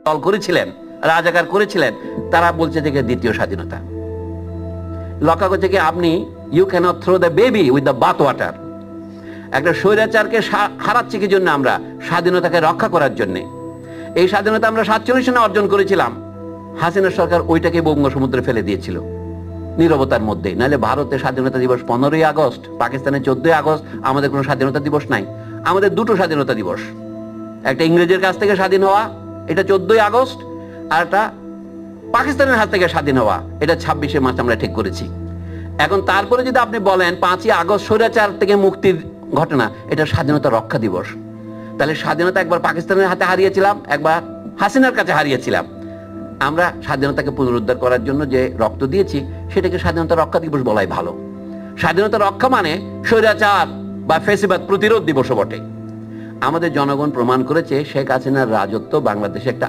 দল করেছিলেন, রাজাকার করেছিলেন, তারা বলছে যে দ্বিতীয় স্বাধীনতা। লক্ষ্য করছে কি আপনি you can't throw the baby with the bath water একটা স্বৈরাচারকে হারাচ্ছি কি জন্য আমরা? স্বাধীনতাকে রক্ষা করার জন্য। এই স্বাধীনতা আমরা সাতচল্লিশ সনে অর্জন করেছিলাম। হাসিনা সরকার ওইটাকে বঙ্গসমুদ্রে ফেলে দিয়েছিল। নীরবতার মধ্যে। নাহলে ভারতের স্বাধীনতা দিবস পনেরোই আগস্ট পাকিস্তানের চোদ্দই আগস্ট, আমাদের কোনো স্বাধীনতা দিবস নাই। আমাদের দুটো স্বাধীনতা দিবস। একটা ইংরেজের কাছ থেকে স্বাধীন হওয়া এটা চোদ্দই আগস্ট, আর এটা পাকিস্তানের হাত থেকে স্বাধীন হওয়া, এটা ছাব্বিশে মার্চ আমরা ঠিক করেছি। এখন তারপরে যদি আপনি বলেন পাঁচই আগস্ট স্বৈরাচার থেকে মুক্তির ঘটনা, এটা স্বাধীনতা রক্ষা দিবস। তাহলে স্বাধীনতা একবার পাকিস্তানের হাতে হারিয়েছিলাম, একবার হাসিনার কাছে হারিয়েছিলাম। আমরা স্বাধীনতাকে পুনরুদ্ধার করার জন্য যে রক্ত দিয়েছি, সেটাকে স্বাধীনতা রক্ষা দিবস বলাই ভালো। স্বাধীনতা রক্ষা মানে স্বৈরাচার বা ফেসিবাদ প্রতিরোধ দিবসও বটে। আমাদের জনগণ প্রমাণ করেছে শেখ হাসিনার রাজত্ব বাংলাদেশে একটা